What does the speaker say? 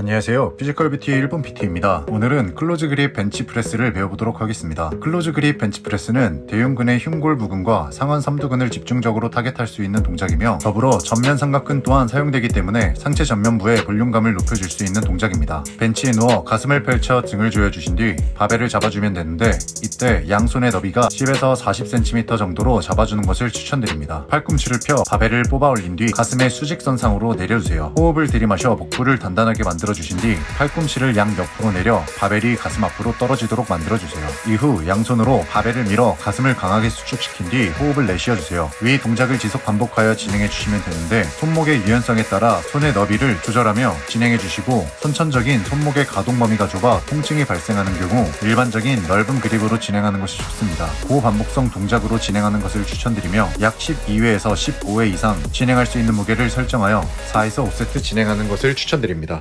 안녕하세요. 피지컬 뷰티 1분 PT입니다. 오늘은 클로즈 그립 벤치 프레스를 배워보도록 하겠습니다. 클로즈 그립 벤치 프레스는 대흉근의 흉골 부근과 상완 삼두근을 집중적으로 타겟할 수 있는 동작이며 더불어 전면 삼각근 또한 사용되기 때문에 상체 전면부의 볼륨감을 높여줄 수 있는 동작입니다. 벤치에 누워 가슴을 펼쳐 등을 조여주신 뒤 바벨을 잡아주면 되는데 이때 양손의 너비가 10에서 40cm 정도로 잡아주는 것을 추천드립니다. 팔꿈치를 펴 바벨을 뽑아 올린 뒤 가슴의 수직선상으로 내려주세요. 호흡을 들이마셔 복부를 단단하게 만들어주신 뒤 팔꿈치를 양 옆으로 내려 바벨이 가슴 앞으로 떨어지도록 만들어주세요. 이후 양손으로 바벨을 밀어 가슴을 강하게 수축시킨 뒤 호흡을 내쉬어주세요. 위 동작을 지속 반복하여 진행해주시면 되는데 손목의 유연성에 따라 손의 너비를 조절하며 진행해주시고 선천적인 손목의 가동 범위가 좁아 통증이 발생하는 경우 일반적인 넓은 그립으로 진행하는 것이 좋습니다. 고반복성 동작으로 진행하는 것을 추천드리며 약 12회에서 15회 이상 진행할 수 있는 무게를 설정하여 4에서 5세트 진행하는 것을 추천드립니다.